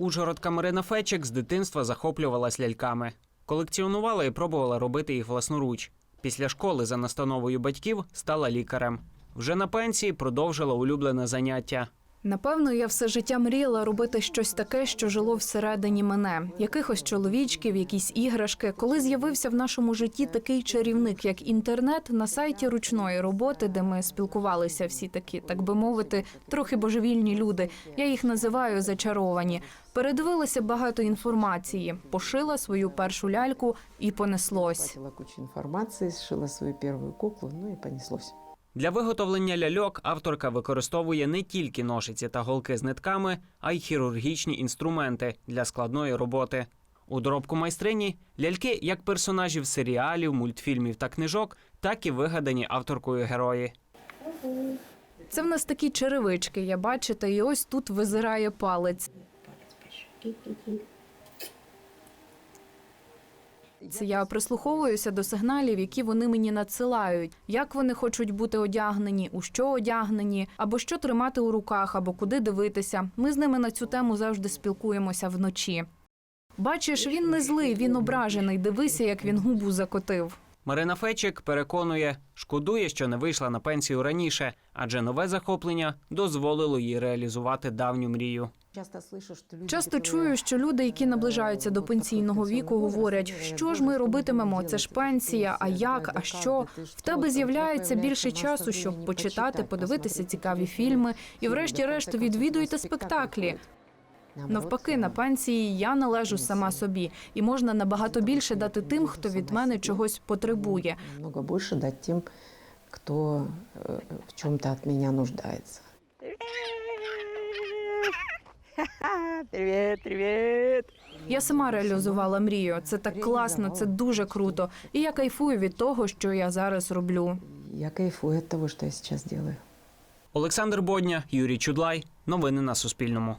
Ужгородка Марина Фечик з дитинства захоплювалась ляльками. Колекціонувала і пробувала робити їх власноруч. Після школи за настановою батьків стала лікарем. Вже на пенсії продовжила улюблене заняття. Напевно, я все життя мріяла робити щось таке, що жило всередині мене. Якихось чоловічків, якісь іграшки. Коли з'явився в нашому житті такий чарівник, як інтернет, на сайті ручної роботи, де ми спілкувалися всі такі, так би мовити, трохи божевільні люди. Я їх називаю зачаровані. Передивилася багато інформації, пошила свою першу ляльку і понеслось. Кучу информации, сшила свою первую куклу, ну и понеслось. Для виготовлення ляльок авторка використовує не тільки ножиці та голки з нитками, а й хірургічні інструменти для складної роботи. У доробку майстрині ляльки як персонажів серіалів, мультфільмів та книжок, так і вигадані авторкою герої. Це в нас такі черевички, я бачите, і ось тут визирає палець. Це я прислуховуюся до сигналів, які вони мені надсилають. Як вони хочуть бути одягнені, у що одягнені, або що тримати у руках, або куди дивитися. Ми з ними на цю тему завжди спілкуємося вночі. Бачиш, він не злий, він ображений. Дивися, як він губу закотив. Марина Фечик переконує, шкодує, що не вийшла на пенсію раніше, адже нове захоплення дозволило їй реалізувати давню мрію. Часто слышу, что люди, Часто которые, чую, що люди, які наближаються до вот пенсійного подходят к віку, своему говорять, возрасту, що ж ми говорят, робитимемо, что це ж будем пенсія, а делать, як, а когда що? ты В что, тебе то з'являється більше появляется часу, масса щоб времени почитати, почитать, подивитися посмотреть цікаві какие-то фільми і, фильмы, врешті-решт, да, в конце концов, відвідуйте на спектакль спектаклі. ходят. Наоборот, Навпаки, на сама. пенсії я належу сама собі, і можна набагато більше дати тим, хто від мене чогось потребує. Намного больше дать тем, кто э, в чем-то от меня привіт, привет. Я сама реалізувала мрію. Це так класно, це дуже круто. І я кайфую від того, що я зараз роблю. Я кайфую від того, що я зараз роблю. Олександр Бодня, Юрій Чудлай. Новини на Суспільному.